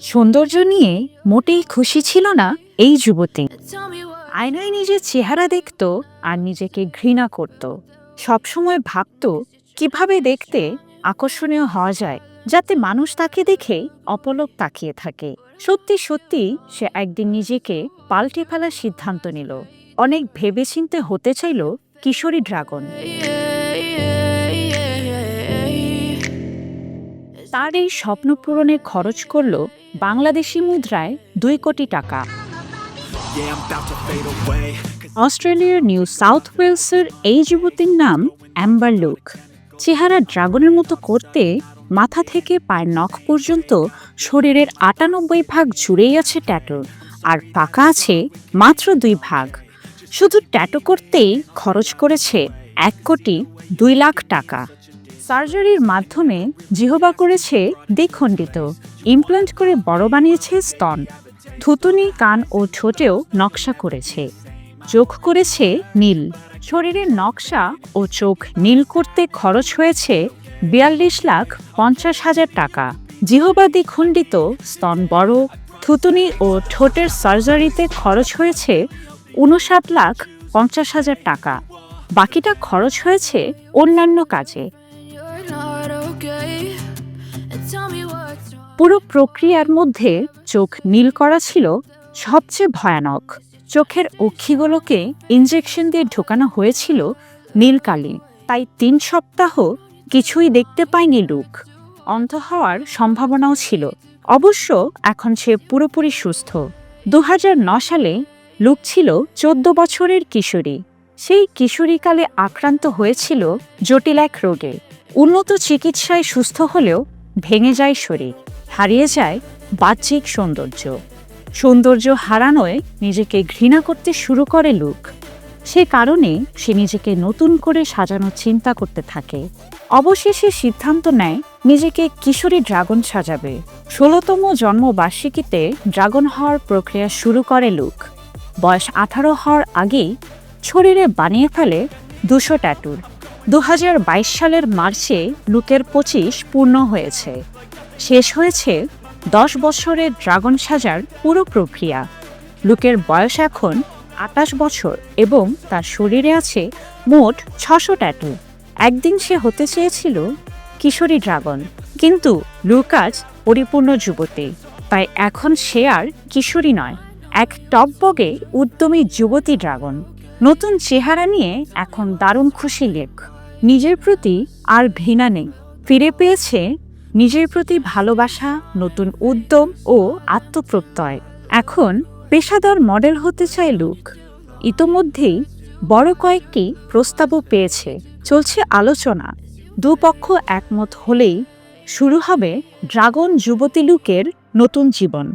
সৌন্দর্য নিয়ে মোটেই খুশি ছিল না এই যুবতী। আয়নায় নিজের চেহারা দেখত আর নিজেকে ঘৃণা করত। সবসময় ভাবত কীভাবে দেখতে আকর্ষণীয় হওয়া যায়, যাতে মানুষ তাকে দেখে অপলক তাকিয়ে থাকে। সত্যি সত্যি সে একদিন নিজেকে পাল্টে ফেলার সিদ্ধান্ত নিল। অনেক ভেবেচিন্তে হতে চাইল কিশোরী ড্রাগন। তার এই স্বপ্ন পূরণে খরচ করল বাংলাদেশি মুদ্রায় দুই কোটি টাকা. অস্ট্রেলিয়ার নিউ সাউথ ওয়েলসের এই যুবতীর নাম অ্যাম্বার লুক। চেহারা ড্রাগনের মতো করতে মাথা থেকে পায়ের নখ পর্যন্ত শরীরের আটানব্বই ভাগ জুড়েই আছে ট্যাটু, আর ফাঁকা আছে মাত্র দুই ভাগ। শুধু ট্যাটু করতেই খরচ করেছে এক কোটি দুই লাখ টাকা। সার্জারির মাধ্যমে জিহবা করেছে দ্বিখণ্ডিত, ইমপ্লান্ট করে বড় বানিয়েছে স্তন থুতুনি কান ও ঠোঁটেও নকশা করেছে। চোখ করেছে নীল, শরীরের নকশা ও চোখ নীল করতে খরচ হয়েছে বিয়াল্লিশ লাখ পঞ্চাশ হাজার টাকা। জিহবাদি খণ্ডিত স্তন বড় থুতুনি ও ঠোঁটের সার্জারিতে খরচ হয়েছে উনষাট লাখ পঞ্চাশ হাজার টাকা। বাকিটা খরচ হয়েছে অন্যান্য কাজে। পুরো প্রক্রিয়ার মধ্যে চোখ নীল করা ছিল সবচেয়ে ভয়ানক। চোখের অক্ষিগুলোকে ইঞ্জেকশন দিয়ে ঢোকানো হয়েছিল নীলকালি। তাই তিন সপ্তাহ কিছুই দেখতে পায়নি লুক। অন্ধ হওয়ার সম্ভাবনাও ছিল। অবশ্য এখন সে পুরোপুরি সুস্থ। দু সালে লুক ছিল চোদ্দ বছরের কিশোরী। সেই কিশোরীকালে আক্রান্ত হয়েছিল জটিল এক রোগে। উন্নত চিকিৎসায় সুস্থ হলেও ভেঙে যায় শরীর। হারিয়ে যায় বাহ্যিক সৌন্দর্য। সৌন্দর্য হারানোয় নিজেকে ঘৃণা করতে শুরু করে লুক। সে কারণে সে নিজেকে নতুন করে সাজানোর চিন্তা করতে থাকে। অবশেষে সিদ্ধান্ত নেয়, নিজেকে কিশোরী ড্রাগন সাজাবে। ষোলোতম জন্মবার্ষিকীতে ড্রাগন হওয়ার প্রক্রিয়া শুরু করে লুক। বয়স আঠারো হওয়ার আগেই শরীরে বানিয়ে ফেলে দুশো ট্যাটুর। দু হাজার বাইশ সালের মার্চে লুকের পঁচিশ পূর্ণ হয়েছে। শেষ হয়েছে দশ বছরের ড্রাগন সাজার পুরো প্রক্রিয়া। লুকের বয়স এখন আটাশ বছর এবং তার শরীরে আছে মোট ছশো ট্যাটু। একদিন সে হতে চেয়েছিল কিশোরী ড্রাগন, কিন্তু লুকাজ পরিপূর্ণ যুবতী, তাই এখন সে আর কিশোরী নয়, এক টপবগে উদ্যমী যুবতী ড্রাগন। নতুন চেহারা নিয়ে এখন দারুণ খুশি লেখ। নিজের প্রতি আর ঘৃণা নেই। ফিরে পেয়েছে নিজের প্রতি ভালোবাসা, নতুন উদ্যম ও আত্মপ্রত্যয়। এখন পেশাদার মডেল হতে চায় লুক। ইতোমধ্যেই বড় কয়েকটি প্রস্তাবও পেয়েছে। চলছে আলোচনা। দুপক্ষ একমত হলেই শুরু হবে ড্রাগন যুবতী লুকের নতুন জীবন।